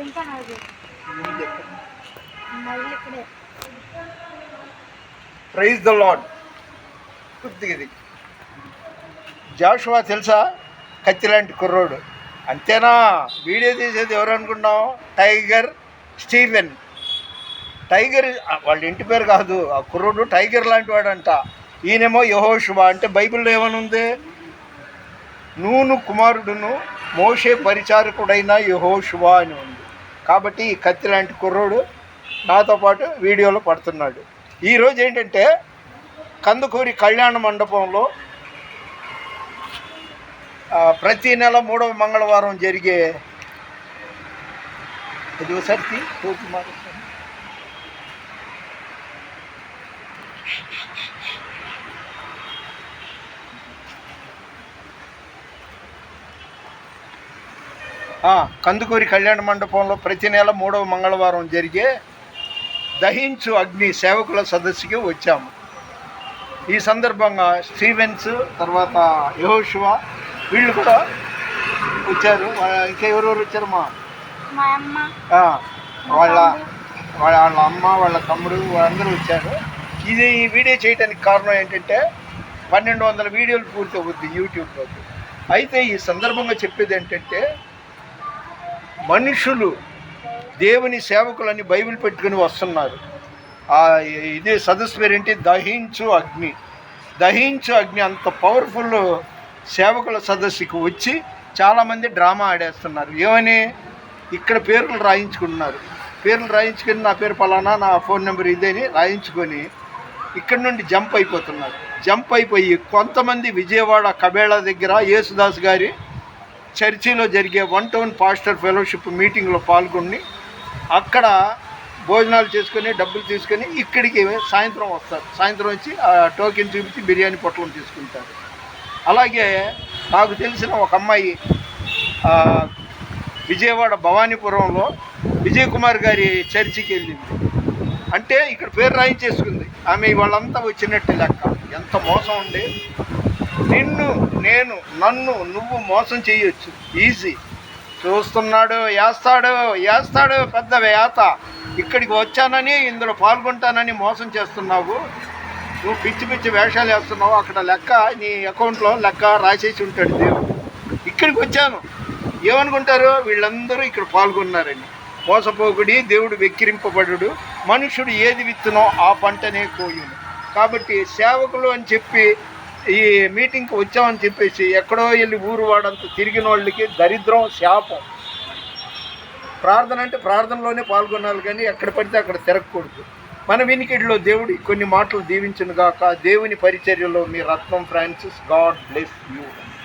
ఇంకా మళ్ళీ ఇక్కడే. ప్రైజ్ ద లాడ్ కొద్దిగా జాషువా తెలుసా? కత్తి లాంటి కుర్రోడు. అంతేనా? వీడియో తీసేది ఎవరు అనుకున్నావు? టైగర్ స్టీవెన్ టైగర్ వాళ్ళ ఇంటి పేరు కాదు. ఆ కుర్రోడు టైగర్ లాంటి వాడంట. ఈయనేమో యహోషువా అంటే బైబిల్లో ఏమనుంది నూను కుమారుడును మోషే పరిచారకుడైన యహోషువా అని ఉంది. కాబట్టి ఈ కత్తి లాంటి కుర్రోడు నాతో పాటు వీడియోలో పడుతున్నాడు. ఈరోజు ఏంటంటే కందుకూరి కళ్యాణ మండపంలో ప్రతి నెల మూడవ మంగళవారం జరిగే ఇది ఒకసారి మారుస్తాను ఆ, కందుకూరి కళ్యాణ మండపంలో ప్రతి నెల మూడవ మంగళవారం జరిగే దహించు అగ్ని సేవకుల సదస్సుకి వచ్చాము. ఈ సందర్భంగా స్టీవెన్స్ తర్వాత యహోషువా వీళ్ళు కూడా వచ్చారు. వా- ఇంకా ఎవరెవరు వచ్చారు మా? వాళ్ళ వాళ్ళ వాళ్ళ అమ్మ వాళ్ళ తమ్ముడు వాళ్ళందరూ వచ్చారు. ఇది ఈ వీడియో చేయడానికి కారణం ఏంటంటే పన్నెండు వందల వీడియోలు పూర్తి అవుద్ది యూట్యూబ్లో అయితే ఈ సందర్భంగా చెప్పేది ఏంటంటే మనుషులు దేవుని సేవకులని బైబిల్ పెట్టుకుని వస్తున్నారు. ఆ ఇదే సదస్సు పేరేంటి? దహించు అగ్ని. దహించు అగ్ని అంత పవర్ఫుల్ సేవకుల సదస్సుకి వచ్చి చాలామంది డ్రామా ఆడేస్తున్నారు. ఏమని? ఇక్కడ పేర్లు రాయించుకుంటున్నారు. పేర్లు రాయించుకొని నా పేరు పలానా నా ఫోన్ నెంబర్ ఇదేని రాయించుకొని ఇక్కడ నుండి జంప్ అయిపోతున్నారు. జంప్ అయిపోయి కొంతమంది విజయవాడ కబేళా దగ్గర యేసుదాస్ గారి చర్చిలో జరిగే వన్ టౌన్ పాస్టర్ ఫెలోషిప్ మీటింగ్లో పాల్గొని అక్కడ భోజనాలు చేసుకొని డబ్బులు తీసుకొని ఇక్కడికి సాయంత్రం వస్తారు. సాయంత్రం వచ్చి ఆ టోకెన్ చూపించి బిర్యానీ పొట్టలు తీసుకుంటారు. అలాగే నాకు తెలిసిన ఒక అమ్మాయి విజయవాడ భవానీపురంలో విజయ్ కుమార్ గారి చర్చికి వెళ్ళింది. అంటే ఇక్కడ పేరు రాయించేసుకుంది. ఆమె వాళ్ళంతా వచ్చినట్టు లెక్క. ఎంత మోసం ఉండి నిన్ను నేను నన్ను నువ్వు మోసం చేయొచ్చు. ఈజీ చూస్తున్నాడు వేస్తాడు వేస్తాడు పెద్ద వేత. ఇక్కడికి వచ్చానని ఇందులో పాల్గొంటానని మోసం చేస్తున్నావు. నువ్వు పిచ్చి పిచ్చి వేషాలు వేస్తున్నావు. అక్కడ లెక్క నీ అకౌంట్లో లెక్క రాసేసి ఉంటాడు దేవుడు. ఇక్కడికి వచ్చాను. ఏమనుకుంటారు? వీళ్ళందరూ ఇక్కడ పాల్గొన్నారని. మోసపోకుడి దేవుడు వెక్కిరింపబడు మనుషుడు ఏది విత్తునో ఆ పంటనే కోయును. కాబట్టి సేవకులు అని చెప్పి ఈ మీటింగ్కి వచ్చామని చెప్పేసి ఎక్కడో వెళ్ళి ఊరు వాడంతా తిరిగిన వాళ్ళకి దరిద్రం శాపం. ప్రార్థన అంటే ప్రార్థనలోనే పాల్గొనాలి కానీ ఎక్కడ పడితే అక్కడ తిరగకూడదు. మన వినికిడిలో దేవుడి కొన్ని మాటలు దీవించును గాక దేవుని పరిచర్యలో మీ Ratnam Francis God bless you.